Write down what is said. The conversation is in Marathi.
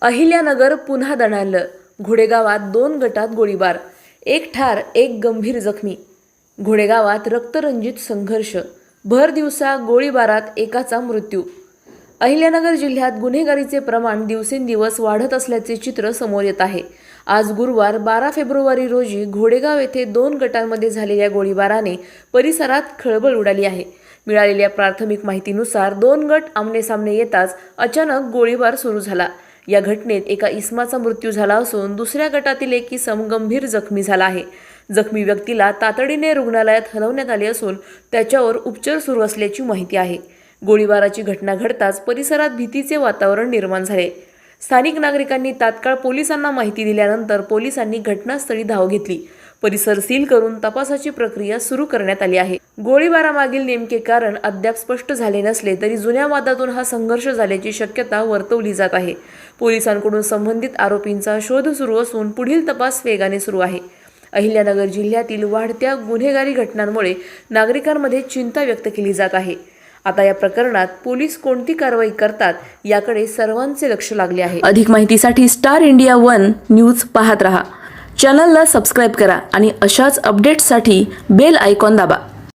अहिल्यानगर पुन्हा दणाणलं. घोडेगावात दोन गटात गोळीबार. एक ठार एक गंभीर जखमी. घोडेगावात रक्तरंजित संघर्ष. भर दिवसा गोळीबारात एकाचा मृत्यू. अहिल्यानगर जिल्ह्यात गुन्हेगारीचे प्रमाण दिवसेंदिवस वाढत असल्याचे चित्र समोर येत आहे. आज गुरुवार बारा फेब्रुवारी रोजी घोडेगाव येथे दोन गटांमध्ये झालेल्या गोळीबाराने परिसरात खळबळ उडाली आहे. मिळालेल्या प्राथमिक माहितीनुसार दोन गट आमनेसामने येताच अचानक गोळीबार सुरू झाला. या घटनेत एका इसमाचा मृत्यू झाला असून दुसऱ्या गटातील एक इसम गंभीर जखमी झाला आहे. जखमी व्यक्तीला तातडीने रुग्णालयात हलवण्यात आले असून त्याच्यावर उपचार सुरू असल्याची माहिती आहे. गोळीबाराची घटना घडताच परिसरात भीतीचे वातावरण निर्माण झाले. स्थानिक नागरिकांनी तात्काळ पोलिसांना माहिती दिल्यानंतर पोलिसांनी घटनास्थळी धाव घेतली. परिसर सील करून तपासाची प्रक्रिया सुरू करण्यात आली आहे. गोळीबारामागील नेमके कारण अद्याप स्पष्ट झाले नसले तरी जुन्या वादातून हा संघर्ष झाल्याची शक्यता वर्तवली जात आहे. पोलिसांकडून संबंधित आरोपींचा शोध सुरू असून पुढील तपास वेगाने सुरू आहे. अहिल्यानगर जिल्ह्यातील वाढत्या गुन्हेगारी घटनांमुळे नागरिकांमध्ये चिंता व्यक्त केली जात आहे. आता या प्रकरणात पोलीस कोणती कारवाई करतात याकडे सर्वांचे लक्ष लागले आहे. अधिक माहितीसाठी स्टार इंडिया वन न्यूज पाहत रहा. चॅनलला सबस्क्राईब करा आणि अशाच अपडेट्ससाठी बेल आयकॉन दाबा.